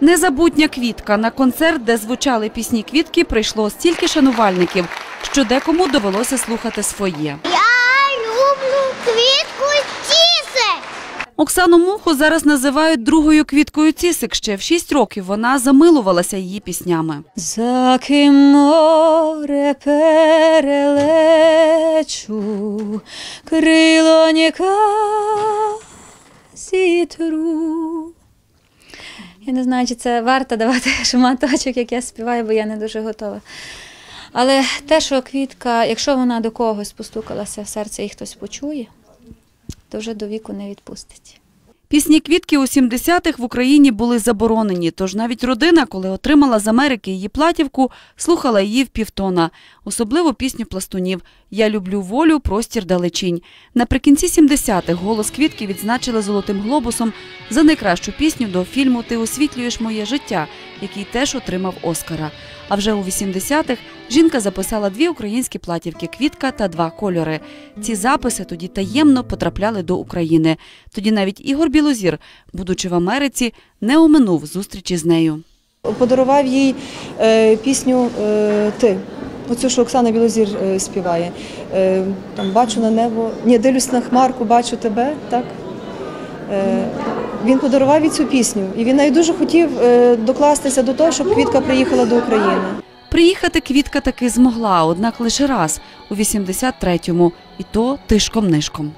Незабутня квітка на концерт, де звучали пісні квітки, прийшло стільки шанувальників, що декому довелося слухати своє. Я люблю квітку тісик. Оксану Муху зараз називають другою квіткою цісик. Ще в шість років вона замилувалася її піснями. За ким море перелечу, крилоніка зітру. Я не знаю, чи це варто давати шматочок, як я співаю, бо я не дуже готова. Але те, що квітка, якщо вона до когось постукалася в серце і хтось почує, то вже до віку не відпустить. Пісні квітки у 70-х в Україні були заборонені, тож навіть родина, коли отримала з Америки її платівку, слухала її в півтона. Особливо пісню пластунів «Я люблю волю, простір далечінь». Наприкінці 70-х голос квітки відзначили золотим глобусом за найкращу пісню до фільму Ти освітлюєш моє життя, який теж отримав Оскара. А вже у 80-х жінка записала дві українські платівки Квітка та два кольори. Ці записи тоді таємно потрапляли до України. Тоді навіть Ігор Білозір, будучи в Америці, не оминув зустрічі з нею. Подарував їй е, пісню е, Ти. Оцю, що Оксана Білозір е, співає. Там бачу на небо, ні, дивлюсь на хмарку, бачу тебе. Так? Він подарував їй цю пісню, і він навіть дуже хотів докластися до того, щоб Квітка приїхала до України. Приїхати Квітка таки змогла, однак лише раз у 83-му, і то тишком-нишком.